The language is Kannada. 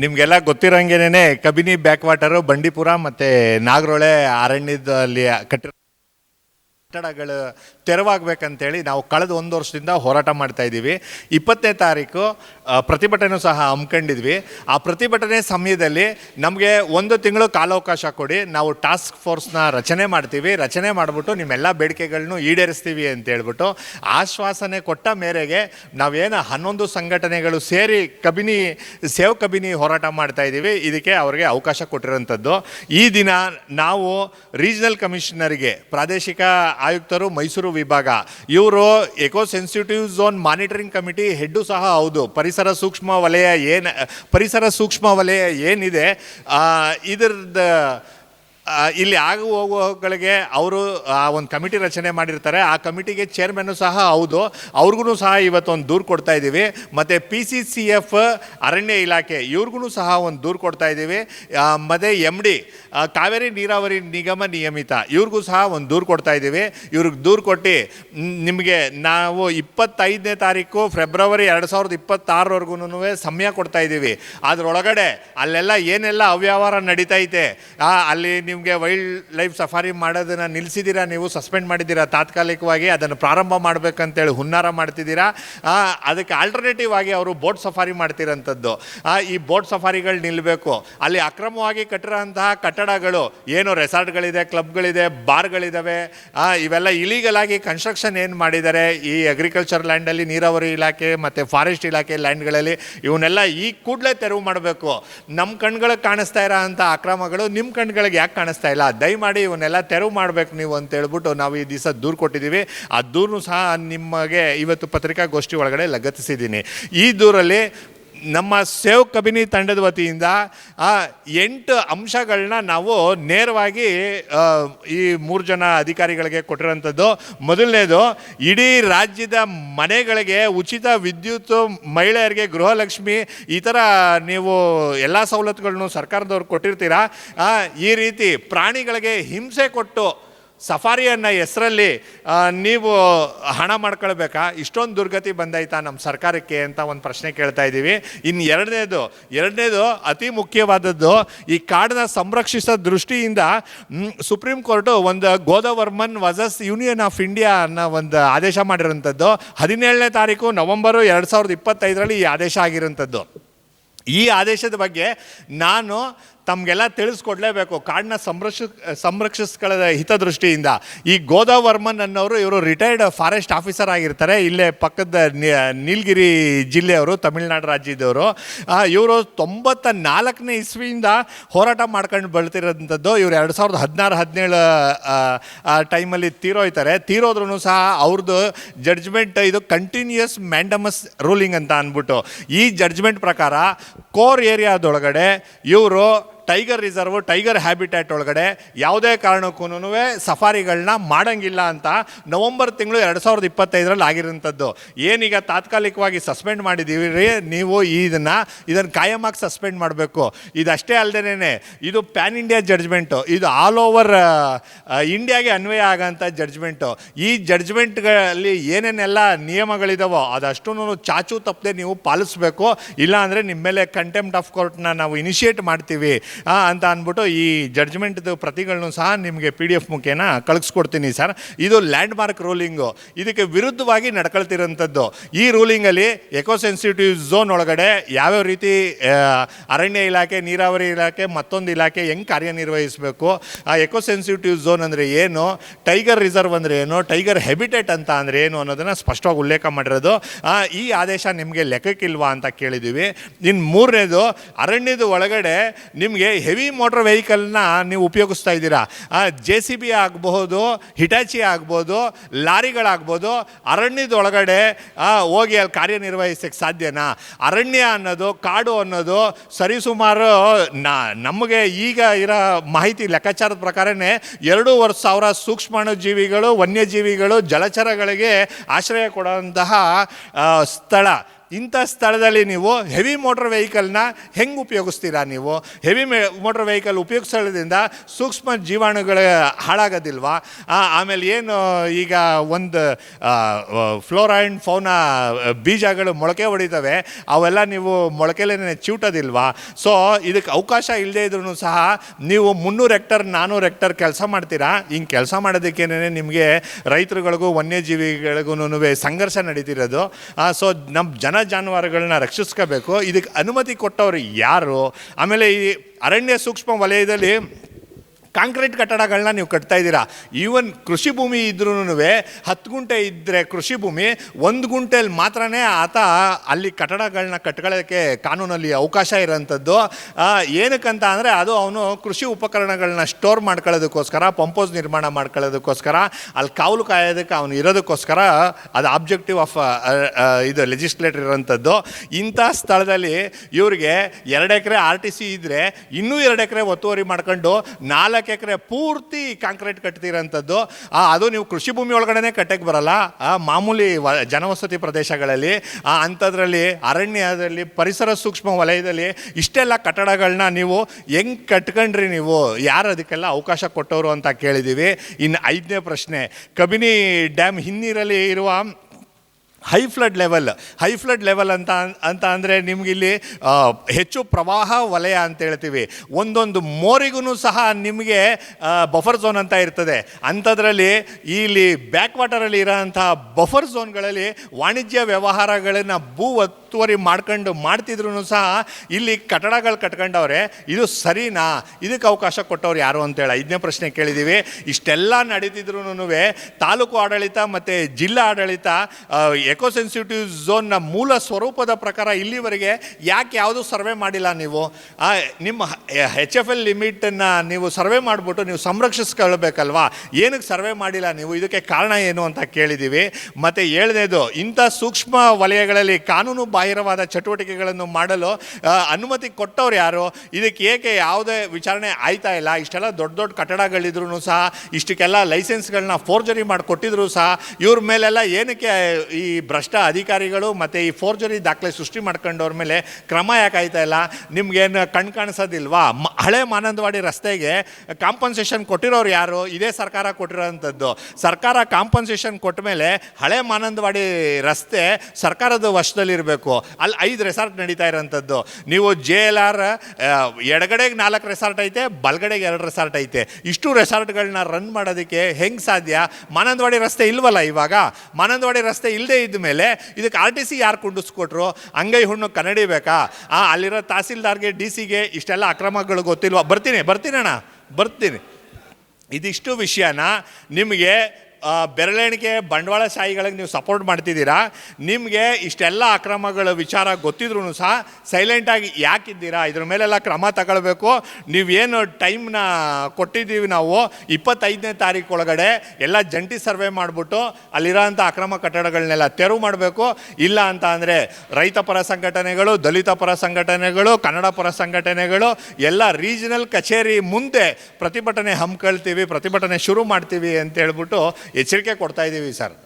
ನಿಮ್ಗೆಲ್ಲ ಗೊತ್ತಿರೋಂಗೆನೆ ಕಬಿನಿ ಬ್ಯಾಕ್ ವಾಟರು ಬಂಡೀಪುರ ಮತ್ತು ನಾಗರೋಳೆ ಅರಣ್ಯದಲ್ಲಿ ಕಟ್ಟಿರೋ ಕಟ್ಟಡಗಳು ತೆರವಾಗಬೇಕಂತೇಳಿ ನಾವು ಕಳೆದ ಒಂದು ವರ್ಷದಿಂದ ಹೋರಾಟ ಮಾಡ್ತಾ ಇದ್ದೀವಿ. ಇಪ್ಪತ್ತನೇ ತಾರೀಕು ಪ್ರತಿಭಟನೆ ಸಹ ಹಮ್ಮಿಕೊಂಡಿದ್ವಿ. ಆ ಪ್ರತಿಭಟನೆ ಸಮಯದಲ್ಲಿ ನಮಗೆ ಒಂದು ತಿಂಗಳು ಕಾಲಾವಕಾಶ ಕೊಡಿ, ನಾವು ಟಾಸ್ಕ್ ಫೋರ್ಸ್ನ ರಚನೆ ಮಾಡ್ತೀವಿ. ರಚನೆ ಮಾಡಿಬಿಟ್ಟು ನಿಮ್ಮೆಲ್ಲ ಬೇಡಿಕೆಗಳನ್ನು ಈಡೇರಿಸ್ತೀವಿ ಅಂತ ಹೇಳ್ಬಿಟ್ಟು ಆಶ್ವಾಸನೆ ಕೊಟ್ಟ ಮೇರೆಗೆ ನಾವೇನು ಹನ್ನೊಂದು ಸಂಘಟನೆಗಳು ಸೇರಿ ಕಬಿನಿ, ಸೇವ್ ಕಬಿನಿ ಹೋರಾಟ ಮಾಡ್ತಾ ಇದ್ದೀವಿ. ಇದಕ್ಕೆ ಅವರಿಗೆ ಅವಕಾಶ ಕೊಟ್ಟಿರೋಂಥದ್ದು. ಈ ದಿನ ನಾವು ರೀಜನಲ್ ಕಮಿಷನರಿಗೆ, ಪ್ರಾದೇಶಿಕ ಆಯುಕ್ತರು ಮೈಸೂರು ವಿಭಾಗ. ಇವರು eco sensitive zone monitoring committee head ಸಹ ಹೌದು. ಪರಿಸರ ಸೂಕ್ಷ್ಮ ವಲಯ ಏನು, ಪರಿಸರ ಸೂಕ್ಷ್ಮ ವಲಯ ಏನಿದೆ ಇದರದ್ದು ಇಲ್ಲಿ ಆಗು ಹೋಗುವಗಳಿಗೆ ಅವರು, ಆ, ಒಂದು ಕಮಿಟಿ ರಚನೆ ಮಾಡಿರ್ತಾರೆ. ಆ ಕಮಿಟಿಗೆ ಚೇರ್ಮನ್ನು ಸಹ ಹೌದು. ಅವ್ರಿಗೂ ಸಹ ಇವತ್ತು ಒಂದು ದೂರು ಕೊಡ್ತಾ ಇದ್ದೀವಿ. ಮತ್ತು ಪಿ ಸಿ ಸಿ ಎಫ್ ಅರಣ್ಯ ಇಲಾಖೆ, ಇವ್ರಿಗೂ ಸಹ ಒಂದು ದೂರು ಕೊಡ್ತಾ ಇದ್ದೀವಿ. ಮತ್ತು ಎಂ ಡಿ ಕಾವೇರಿ ನೀರಾವರಿ ನಿಗಮ ನಿಯಮಿತ, ಇವ್ರಿಗೂ ಸಹ ಒಂದು ದೂರು ಕೊಡ್ತಾ ಇದ್ದೀವಿ. ಇವ್ರಿಗೆ ದೂರು ಕೊಟ್ಟು ನಿಮಗೆ ನಾವು ಇಪ್ಪತ್ತೈದನೇ ತಾರೀಕು ಫೆಬ್ರವರಿ ಎರಡು ಸಾವಿರದ ಇಪ್ಪತ್ತಾರವರೆಗೂ ಸಮಯ ಕೊಡ್ತಾ ಇದ್ದೀವಿ. ಅದರೊಳಗಡೆ ಅಲ್ಲೆಲ್ಲ ಏನೆಲ್ಲ ಅವ್ಯವಹಾರ ನಡೀತೈತೆ ಅಲ್ಲಿ ಅಲ್ಲಿ ನಿಮಗೆ ವೈಲ್ಡ್ ಲೈಫ್ ಸಫಾರಿ ಮಾಡೋದನ್ನು ನಿಲ್ಲಿಸಿದ್ದೀರಾ ನೀವು ಸಸ್ಪೆಂಡ್ ಮಾಡಿದ್ದೀರಾ ತಾತ್ಕಾಲಿಕವಾಗಿ? ಅದನ್ನು ಪ್ರಾರಂಭ ಮಾಡಬೇಕಂತೇಳಿ ಹುನ್ನಾರ ಮಾಡ್ತಿದ್ದೀರಾ ಅದಕ್ಕೆ ಆಲ್ಟರ್ನೇಟಿವ್ ಆಗಿ ಅವರು ಬೋಟ್ ಸಫಾರಿ ಮಾಡ್ತಿರೋಂಥದ್ದು. ಈ ಬೋಟ್ ಸಫಾರಿಗಳು ನಿಲ್ಲಬೇಕು ಅಲ್ಲಿ ಅಕ್ರಮವಾಗಿ ಕಟ್ಟಿರೋಂತಹ ಕಟ್ಟಡಗಳು, ಏನು ರೆಸಾರ್ಟ್ಗಳಿದೆ, ಕ್ಲಬ್ಗಳಿದೆ ಬಾರ್ಗಳಿದ್ದಾವೆ ಇವೆಲ್ಲ ಇಲೀಗಲ್ ಆಗಿ ಕನ್ಸ್ಟ್ರಕ್ಷನ್ ಏನು ಮಾಡಿದ್ದಾರೆ? ಈ ಅಗ್ರಿಕಲ್ಚರ್ ಲ್ಯಾಂಡಲ್ಲಿ ನೀರಾವರಿ ಇಲಾಖೆ ಮತ್ತು ಫಾರೆಸ್ಟ್ ಇಲಾಖೆ ಲ್ಯಾಂಡ್ಗಳಲ್ಲಿ ಇವನ್ನೆಲ್ಲ ಈ ಕೂಡಲೇ ತೆರವು ಮಾಡಬೇಕು. ನಮ್ಮ ಕಣ್ಗಳಿಗೆ ಕಾಣಿಸ್ತಾ ಇರೋ ಅಂಥ ಅಕ್ರಮಗಳು ನಿಮ್ಮ ಕಣ್ಗಳಿಗೆ ಯಾಕೆ ಕಾಣಿಸ್ತಾ ಇಲ್ಲ. ದಯಮಾಡಿ ಇವನ್ನೆಲ್ಲ ತೆರವು ಮಾಡಬೇಕು ನೀವು ಅಂತ ಹೇಳ್ಬಿಟ್ಟು ನಾವು ಈ ದಿವಸ ದೂರು ಕೊಟ್ಟಿದ್ದೀವಿ. ಆ ದೂರನ್ನು ಸಹ ನಿಮಗೆ ಇವತ್ತು ಪತ್ರಿಕಾಗೋಷ್ಠಿ ಒಳಗಡೆ ಲಗತ್ತಿಸಿದ್ದೀನಿ. ಈ ದೂರಲ್ಲಿ ನಮ್ಮ ಸೇವ್ ಕಬಿನಿ ತಂಡದ ವತಿಯಿಂದ ಆ, ಎಂಟು ಅಂಶಗಳನ್ನ ನಾವು ನೇರವಾಗಿ ಈ ಮೂರು ಜನ ಅಧಿಕಾರಿಗಳಿಗೆ ಕೊಟ್ಟಿರೋಂಥದ್ದು ಮೊದಲನೇದು ಇಡೀ ರಾಜ್ಯದ ಮನೆಗಳಿಗೆ ಉಚಿತ ವಿದ್ಯುತ್ ಮಹಿಳೆಯರಿಗೆ ಗೃಹಲಕ್ಷ್ಮಿ ಈ ಥರ ನೀವು ಎಲ್ಲ ಸವಲತ್ತುಗಳನ್ನು ಸರ್ಕಾರದವ್ರು ಕೊಟ್ಟಿರ್ತೀರಾ? ಈ ರೀತಿ ಪ್ರಾಣಿಗಳಿಗೆ ಹಿಂಸೆ ಕೊಟ್ಟು ಸಫಾರಿಯನ್ನ ಹೆಸರಲ್ಲಿ ನೀವು ಹಣ ಮಾಡ್ಕೊಳ್ಬೇಕಾ? ಇಷ್ಟೊಂದು ದುರ್ಗತಿ ಬಂದೈತಾ ನಮ್ಮ ಸರ್ಕಾರಕ್ಕೆ ಅಂತ ಒಂದು ಪ್ರಶ್ನೆ ಕೇಳ್ತಾ ಇದ್ದೀವಿ. ಇನ್ನು ಎರಡನೇದು ಎರಡನೇದು ಅತಿ ಮುಖ್ಯವಾದದ್ದು, ಈ ಕಾಡನ್ನ ಸಂರಕ್ಷಿಸೋ ದೃಷ್ಟಿಯಿಂದ ಸುಪ್ರೀಂ ಕೋರ್ಟು ಒಂದು Godavarman versus union of India ಅನ್ನೋ ಒಂದು ಆದೇಶ ಮಾಡಿರೋಂಥದ್ದು ಹದಿನೇಳನೇ ತಾರೀಕು ನವಂಬರು ಎರಡು ಸಾವಿರದ ಇಪ್ಪತ್ತೈದರಲ್ಲಿ ಈ ಆದೇಶ ಆಗಿರೋಂಥದ್ದು ಈ ಆದೇಶದ ಬಗ್ಗೆ ನಾನು ತಮಗೆಲ್ಲ ತಿಳಿಸ್ಕೊಡ್ಲೇಬೇಕು. ಕಾಡನ್ನ ಸಂರಕ್ಷ ಸಂರಕ್ಷಿಸ್ಕೊಳ್ಳದ ಹಿತದೃಷ್ಟಿಯಿಂದ. ಈ ಗೋದಾವರ್ಮನ್ ಅನ್ನೋರು ಇವರು ರಿಟೈರ್ಡ್ ಫಾರೆಸ್ಟ್ ಆಫೀಸರ್ ಆಗಿರ್ತಾರೆ. ಇಲ್ಲೇ ಪಕ್ಕದ ನೀಲಗಿರಿ ಜಿಲ್ಲೆಯವರು, ತಮಿಳ್ನಾಡು ರಾಜ್ಯದವರು. ಇವರು ತೊಂಬತ್ತ ನಾಲ್ಕನೇ ಇಸ್ವಿಯಿಂದ ಹೋರಾಟ ಮಾಡ್ಕೊಂಡು ಬೆಳ್ತಿರೋಂಥದ್ದು ಇವರು ಎರಡು ಸಾವಿರದ ಹದಿನಾರು, ಹದಿನೇಳು ಟೈಮಲ್ಲಿ ತೀರೋಯ್ತಾರೆ ತೀರೋದ್ರೂ ಸಹ ಅವ್ರದ್ದು ಜಡ್ಜ್ಮೆಂಟ್ ಇದು ಕಂಟಿನ್ಯೂಯಸ್ ಮ್ಯಾಂಡಮಸ್ ರೂಲಿಂಗ್ ಅಂತ ಅಂದ್ಬಿಟ್ಟು. ಈ ಜಡ್ಜ್ಮೆಂಟ್ ಪ್ರಕಾರ ಕೋರ್ ಏರಿಯಾದೊಳಗಡೆ ಇವರು ಟೈಗರ್ ರಿಸರ್ವ್, ಟೈಗರ್ ಹ್ಯಾಬಿಟ್ಯಾಟ್ ಒಳಗಡೆ ಯಾವುದೇ ಕಾರಣಕ್ಕೂ ಸಫಾರಿಗಳನ್ನ ಮಾಡಂಗಿಲ್ಲ ಅಂತ ನವಂಬರ್ ತಿಂಗಳು ಎರಡು ಸಾವಿರದ ಇಪ್ಪತ್ತೈದರಲ್ಲಿ ಆಗಿರೋಂಥದ್ದು ಏನೀಗ ತಾತ್ಕಾಲಿಕವಾಗಿ ಸಸ್ಪೆಂಡ್ ಮಾಡಿದ್ದೀವಿ ರೀ ನೀವು ಇದನ್ನು ಇದನ್ನು ಕಾಯಮಾಗಿ ಸಸ್ಪೆಂಡ್ ಮಾಡಬೇಕು. ಇದಷ್ಟೇ ಅಲ್ಲದೇನೆ ಇದು ಪ್ಯಾನ್ ಇಂಡಿಯಾ ಜಡ್ಜ್ಮೆಂಟು, ಇದು ಆಲ್ ಓವರ್ ಇಂಡಿಯಾಗೆ ಅನ್ವಯ ಆಗೋಂಥ ಜಡ್ಜ್ಮೆಂಟು. ಈ ಜಡ್ಜ್ಮೆಂಟ್ಗಳಲ್ಲಿ ಏನೇನೆಲ್ಲ ನಿಯಮಗಳಿದಾವೋ ಅದಷ್ಟು ಚಾಚು ತಪ್ಪದೆ ನೀವು ಪಾಲಿಸಬೇಕು. ಇಲ್ಲಾಂದರೆ ನಿಮ್ಮ ಮೇಲೆ ಕಂಟೆಂಪ್ಟ್ ಆಫ್ ಕೋರ್ಟ್ನ ನಾವು ಇನಿಷಿಯೇಟ್ ಮಾಡ್ತೀವಿ. ಆ, ಅಂತ ಅಂದ್ಬಿಟ್ಟು ಈ ಜಡ್ಜ್ಮೆಂಟ್ದು ಪ್ರತಿಗಳನ್ನು ಸಹ ನಿಮಗೆ ಪಿ ಡಿ ಎಫ್ ಮುಖೇನ ಕಳಿಸ್ಕೊಡ್ತೀನಿ ಸರ್. ಇದು ಲ್ಯಾಂಡ್ ಮಾರ್ಕ್ ರೂಲಿಂಗು ಇದಕ್ಕೆ ವಿರುದ್ಧವಾಗಿ ನಡ್ಕೊಳ್ತಿರೋಂಥದ್ದು. ಈ ರೂಲಿಂಗಲ್ಲಿ ಎಕೋ ಸೆನ್ಸಿಟಿವ್ ಝೋನ್ ಒಳಗಡೆ ಯಾವ್ಯಾವ ರೀತಿ ಅರಣ್ಯ ಇಲಾಖೆ ನೀರಾವರಿ ಇಲಾಖೆ ಮತ್ತೊಂದು ಇಲಾಖೆ ಹೆಂಗೆ ಕಾರ್ಯನಿರ್ವಹಿಸಬೇಕು? ಆ ಎಕೋ ಸೆನ್ಸಿಟಿವ್ ಝೋನ್ ಅಂದರೆ ಏನು? ಟೈಗರ್ ರಿಸರ್ವ್ ಅಂದರೆ ಏನು? ಟೈಗರ್ ಹೆಬಿಟೇಟ್ ಅಂತ ಅಂದರೆ ಏನು ಅನ್ನೋದನ್ನು ಸ್ಪಷ್ಟವಾಗಿ ಉಲ್ಲೇಖ ಮಾಡಿರೋದು. ಈ ಆದೇಶ ನಿಮಗೆ ಲೆಕ್ಕಕ್ಕಿಲ್ವಾ ಅಂತ ಕೇಳಿದ್ದೀವಿ ಇನ್ನು ಮೂರನೇದು ಅರಣ್ಯದ ಒಳಗಡೆ ನಿಮಗೆ ಹೆವಿ ಮೋಟ್ರ್ ವೆಹಿಕಲ್ನ ನೀವು ಉಪಯೋಗಿಸ್ತಾ ಇದ್ದೀರಾ? ಜೆ ಸಿ ಬಿ ಆಗಬಹುದು ಹಿಟಾಚಿ ಆಗ್ಬೋದು, ಲಾರಿಗಳಾಗ್ಬೋದು, ಅರಣ್ಯದೊಳಗಡೆ ಹೋಗಿ ಅಲ್ಲಿ ಕಾರ್ಯನಿರ್ವಹಿಸಕ್ಕೆ ಸಾಧ್ಯನಾ? ಅರಣ್ಯ ಅನ್ನೋದು, ಕಾಡು ಅನ್ನೋದು ಸರಿಸುಮಾರು ನಮಗೆ ಈಗ ಇರೋ ಮಾಹಿತಿ ಲೆಕ್ಕಾಚಾರದ ಪ್ರಕಾರನೇ ಎರಡೂವರೆ ಸಾವಿರ ಸೂಕ್ಷ್ಮಾಣು ಜೀವಿಗಳು ವನ್ಯಜೀವಿಗಳು, ಜಲಚರಗಳಿಗೆ ಆಶ್ರಯ ಕೊಡುವಂತಹ ಸ್ಥಳ. ಇಂಥ ಸ್ಥಳದಲ್ಲಿ ನೀವು ಹೆವಿ ಮೋಟ್ರ್ ವೆಹಿಕಲ್ನ ಹೆಂಗೆ ಉಪಯೋಗಿಸ್ತೀರಾ ನೀವು? ಹೆವಿ ಮೋಟರ್ ವೆಹಿಕಲ್ ಉಪಯೋಗಿಸೋದ್ರಿಂದ ಸೂಕ್ಷ್ಮ ಜೀವಾಣುಗಳು ಹಾಳಾಗೋದಿಲ್ವಾ? ಆಮೇಲೆ ಏನು ಈಗ ಒಂದು ಫ್ಲೋರಾ ಫೌನ ಫೌನಾ ಬೀಜಗಳು ಮೊಳಕೆ ಹೊಡಿತವೆ, ಅವೆಲ್ಲ ನೀವು ಮೊಳಕೆಲೇ ಚಿವುಟೋದಿಲ್ವಾ? ಸೊ ಇದಕ್ಕೆ ಅವಕಾಶ ಇಲ್ಲದೇ ಇದ್ರೂ ಸಹ ನೀವು ಮುನ್ನೂರು ಹೆಕ್ಟರ್ ನಾನ್ನೂರು ಹೆಕ್ಟರ್ ಕೆಲಸ ಮಾಡ್ತೀರಾ? ಹಿಂಗೆ ಕೆಲಸ ಮಾಡೋದಕ್ಕೇನೆ ನಿಮಗೆ ರೈತರುಗಳಿಗೂ ವನ್ಯಜೀವಿಗಳಿಗೂ ಸಂಘರ್ಷ ನಡೀತಿರೋದು. ಸೊ ನಮ್ಮ ಜನ ಜಾನುವಾರುಗಳನ್ನ ರಕ್ಷಿಸ್ಕೋಬೇಕು. ಇದಕ್ಕೆ ಅನುಮತಿ ಕೊಟ್ಟವರು ಯಾರು? ಆಮೇಲೆ ಈ ಅರಣ್ಯ ಸೂಕ್ಷ್ಮ ವಲಯದಲ್ಲಿ ಕಾಂಕ್ರೀಟ್ ಕಟ್ಟಡಗಳನ್ನ ನೀವು ಕಟ್ತಾ ಇದ್ದೀರಾ? ಈವನ್ ಕೃಷಿ ಭೂಮಿ ಇದ್ರೂ ಹತ್ತು ಗುಂಟೆ ಇದ್ದರೆ ಕೃಷಿ ಭೂಮಿ, ಒಂದು ಗುಂಟೆಯಲ್ಲಿ ಮಾತ್ರನೇ ಆತ ಅಲ್ಲಿ ಕಟ್ಟಡಗಳನ್ನ ಕಟ್ಕೊಳ್ಳೋಕ್ಕೆ ಕಾನೂನಲ್ಲಿ ಅವಕಾಶ ಇರೋಂಥದ್ದು. ಏನಕ್ಕಂತ ಅಂದರೆ ಅದು ಅವನು ಕೃಷಿ ಉಪಕರಣಗಳನ್ನ ಸ್ಟೋರ್ ಮಾಡ್ಕೊಳ್ಳೋದಕ್ಕೋಸ್ಕರ, ಪಂಪೋಸ್ ನಿರ್ಮಾಣ ಮಾಡ್ಕೊಳ್ಳೋದಕ್ಕೋಸ್ಕರ ಅಲ್ಲಿ ಕಾವಲು ಕಾಯೋದಕ್ಕೆ ಅವನು ಇರೋದಕ್ಕೋಸ್ಕರ ಅದು ಆಬ್ಜೆಕ್ಟಿವ್ ಆಫ್ ಇದು ಲೆಜಿಸ್ಲೇಟರ್ ಇರೋಂಥದ್ದು. ಇಂಥ ಸ್ಥಳದಲ್ಲಿ ಇವರಿಗೆ ಎರಡು ಎಕರೆ ಆರ್ ಟಿ ಸಿ ಇದ್ದರೆ ಇನ್ನೂ ಎರಡು ಎಕರೆ ಒತ್ತುವರಿ ಮಾಡ್ಕೊಂಡು ನಾಲ್ಕು ಎಕರೆ ಪೂರ್ತಿ ಕಾಂಕ್ರೀಟ್ ಕಟ್ತಿರೋಂಥದ್ದು. ಅದು ನೀವು ಕೃಷಿ ಭೂಮಿ ಒಳಗಡೆ ಕಟ್ಟಕ್ಕೆ ಬರಲ್ಲ. ಮಾಮೂಲಿ ವ ಜನವಸತಿ ಪ್ರದೇಶಗಳಲ್ಲಿ ಆ, ಅಂಥದ್ರಲ್ಲಿ ಅರಣ್ಯದಲ್ಲಿ ಪರಿಸರ ಸೂಕ್ಷ್ಮ ವಲಯದಲ್ಲಿ ಇಷ್ಟೆಲ್ಲ ಕಟ್ಟಡಗಳನ್ನ ನೀವು ಹೆಂಗೆ ಕಟ್ಕೊಂಡ್ರಿ ನೀವು? ಯಾರು ಅದಕ್ಕೆಲ್ಲ ಅವಕಾಶ ಕೊಟ್ಟವರು ಅಂತ ಕೇಳಿದ್ದೀವಿ ಇನ್ನು ಐದನೇ ಪ್ರಶ್ನೆ ಕಬಿನಿ ಡ್ಯಾಮ್ ಹಿನ್ನೀರಲ್ಲಿ ಇರುವ high flood level, high flood level ಅಂತ ಅಂತ ಅಂದರೆ ನಿಮಗಿಲ್ಲಿ ಹೆಚ್ಚು ಪ್ರವಾಹ ವಲಯ ಅಂತ ಹೇಳ್ತೀವಿ. ಒಂದೊಂದು ಮೋರಿಗೂ ಸಹ ನಿಮಗೆ ಬಫರ್ ಝೋನ್ ಅಂತ ಇರ್ತದೆ. ಅಂಥದ್ರಲ್ಲಿ ಇಲ್ಲಿ ಬ್ಯಾಕ್ ವಾಟರಲ್ಲಿ ಇರೋಂಥ ಬಫರ್ ಝೋನ್ಗಳಲ್ಲಿ ವಾಣಿಜ್ಯ ವ್ಯವಹಾರಗಳನ್ನು ಭೂ ಒತ್ತುವರಿ ಮಾಡ್ಕೊಂಡು ಮಾಡ್ತಿದ್ರು ಸಹ ಇಲ್ಲಿ ಕಟ್ಟಡಗಳು ಕಟ್ಕೊಂಡವ್ರೆ, ಇದು ಸರಿನಾ? ಇದಕ್ಕೆ ಅವಕಾಶ ಕೊಟ್ಟವ್ರು ಯಾರು ಅಂತೇಳಿ ಐದನೇ ಪ್ರಶ್ನೆ ಕೇಳಿದ್ದೀವಿ ಇಷ್ಟೆಲ್ಲ ನಡೀತಿದ್ರು ತಾಲೂಕು ಆಡಳಿತ ಮತ್ತು ಜಿಲ್ಲಾ ಆಡಳಿತ ಎಕೋಸೆನ್ಸಿಟಿವ್ ಝೋನ್ನ ಮೂಲ ಸ್ವರೂಪದ ಪ್ರಕಾರ ಇಲ್ಲಿವರೆಗೆ ಯಾಕೆ ಯಾವುದೂ ಸರ್ವೆ ಮಾಡಿಲ್ಲ ನೀವು? ನಿಮ್ಮ ಹೆಚ್ ಎಫ್ ಎಲ್ ಲಿಮಿಟನ್ನು ನೀವು ಸರ್ವೆ ಮಾಡಿಬಿಟ್ಟು ನೀವು ಸಂರಕ್ಷಿಸ್ಕೊಳ್ಬೇಕಲ್ವಾ? ಏನಕ್ಕೆ ಸರ್ವೆ ಮಾಡಿಲ್ಲ ನೀವು? ಇದಕ್ಕೆ ಕಾರಣ ಏನು ಅಂತ ಕೇಳಿದ್ದೀವಿ ಮತ್ತು ಏಳನೇದು, ಇಂಥ ಸೂಕ್ಷ್ಮ ವಲಯಗಳಲ್ಲಿ ಕಾನೂನು ಬಾಹಿರವಾದ ಚಟುವಟಿಕೆಗಳನ್ನು ಮಾಡಲು ಅನುಮತಿ ಕೊಟ್ಟವ್ರು ಯಾರು? ಇದಕ್ಕೆ ಏಕೆ ಯಾವುದೇ ವಿಚಾರಣೆ ಆಯ್ತಾ ಇಲ್ಲ? ಇಷ್ಟೆಲ್ಲ ದೊಡ್ಡ ದೊಡ್ಡ ಕಟ್ಟಡಗಳಿದ್ರು ಸಹ, ಇಷ್ಟಕ್ಕೆಲ್ಲ ಲೈಸೆನ್ಸ್ಗಳನ್ನ ಫೋರ್ಜರಿ ಮಾಡಿಕೊಟ್ಟಿದ್ರು ಸಹ, ಇವ್ರ ಮೇಲೆಲ್ಲ ಏನಕ್ಕೆ ಈ ಭ್ರಷ್ಟ ಅಧಿಕಾರಿಗಳು ಮತ್ತು ಈ ಫೋರ್ಜರಿ ದಾಖಲೆ ಸೃಷ್ಟಿ ಮಾಡ್ಕೊಂಡವ್ರ ಮೇಲೆ ಕ್ರಮ ಯಾಕೆ ಆಯ್ತಾ ಇಲ್ಲ? ನಿಮ್ಗೇನು ಕಣ್ ಕಾಣಿಸೋದಿಲ್ವಾ? ಹಳೆ ಮಾನಂದವಾಡಿ ರಸ್ತೆಗೆ ಕಾಂಪನ್ಸೇಷನ್ ಕೊಟ್ಟಿರೋರು ಯಾರು? ಇದೇ ಸರ್ಕಾರ ಕೊಟ್ಟಿರೋವಂಥದ್ದು ಸರ್ಕಾರ ಕಾಂಪನ್ಸೇಷನ್ ಕೊಟ್ಟ ಮೇಲೆ ಹಳೆ ಮಾನಂದವಾಡಿ ರಸ್ತೆ ಸರ್ಕಾರದ ವಶದಲ್ಲಿರಬೇಕು ಅಲ್ಲಿ ಐದು ರೆಸಾರ್ಟ್ ನಡೀತಾ ಇರೋಂಥದ್ದು. ನೀವು ಜೆ ಎಲ್ ಆರ್ ಎಡಗಡೆಗೆ ನಾಲ್ಕು ರೆಸಾರ್ಟ್ ಐತೆ, ಬಲಗಡೆಗೆ ಎರಡು ರೆಸಾರ್ಟ್ ಐತೆ. ಇಷ್ಟು ರೆಸಾರ್ಟ್ಗಳನ್ನ ರನ್ ಮಾಡೋದಕ್ಕೆ ಹೆಂಗೆ ಸಾಧ್ಯ? ಮಾನಂದವಾಡಿ ರಸ್ತೆ ಇಲ್ವಲ್ಲ ಇವಾಗ? ಮಾನಂದವಾಡಿ ರಸ್ತೆ ಇಲ್ಲದೆ ಇದ್ದ ಮೇಲೆ ಇದಕ್ಕೆ ಆರ್ ಟಿ ಸಿ ಯಾರು ಕುಂಡಿಸ್ಕೊಟ್ರು? ಅಂಗೈ ಹುಣ್ಣು ಕನ್ನಡಿ ಬೇಕಾ? ಆ, ಅಲ್ಲಿರೋ ತಹಸೀಲ್ದಾರ್ಗೆ ಡಿ ಸಿಗೆ ಇಷ್ಟೆಲ್ಲ ಅಕ್ರಮಗಳು ಗೊತ್ತಿಲ್ವಾ? ಬರ್ತೀನಿ ಬರ್ತೀನಿ ಅಣ್ಣ ಬರ್ತೀನಿ. ಇದಿಷ್ಟು ವಿಷಯನ ನಿಮಗೆ ಬೆರಳೆಣಿಕೆ ಬಂಡವಾಳಶಾಹಿಗಳಿಗೆ ನೀವು ಸಪೋರ್ಟ್ ಮಾಡ್ತಿದ್ದೀರಾ? ನಿಮಗೆ ಇಷ್ಟೆಲ್ಲ ಅಕ್ರಮಗಳ ವಿಚಾರ ಗೊತ್ತಿದ್ರು ಸಹ ಸೈಲೆಂಟಾಗಿ ಯಾಕಿದ್ದೀರಾ? ಇದ್ರ ಮೇಲೆಲ್ಲ ಕ್ರಮ ತಗೊಳ್ಬೇಕು. ನೀವೇನು ಟೈಮ್ನ ಕೊಟ್ಟಿದ್ದೀವಿ ನಾವು ಇಪ್ಪತ್ತೈದನೇ ತಾರೀಕು ಒಳಗಡೆ ಎಲ್ಲ ಜಂಟಿ ಸರ್ವೆ ಮಾಡಿಬಿಟ್ಟು ಅಲ್ಲಿರೋಂಥ ಅಕ್ರಮ ಕಟ್ಟಡಗಳನ್ನೆಲ್ಲ ತೆರವು ಮಾಡಬೇಕು. ಇಲ್ಲ ಅಂತ ಅಂದರೆ ರೈತ ಪರ ಸಂಘಟನೆಗಳು, ದಲಿತ ಪರ ಸಂಘಟನೆಗಳು, ಕನ್ನಡ ಪರ ಸಂಘಟನೆಗಳು, ಎಲ್ಲ ರೀಜನಲ್ ಕಚೇರಿ ಮುಂದೆ ಪ್ರತಿಭಟನೆ ಹಮ್ಮಿಕೊಳ್ತೀವಿ ಪ್ರತಿಭಟನೆ ಶುರು ಮಾಡ್ತೀವಿ ಅಂತ ಹೇಳ್ಬಿಟ್ಟು ಎಚ್ಚರಿಕೆ ಕೊಡ್ತಾ ಇದ್ದೀವಿ ಸರ್.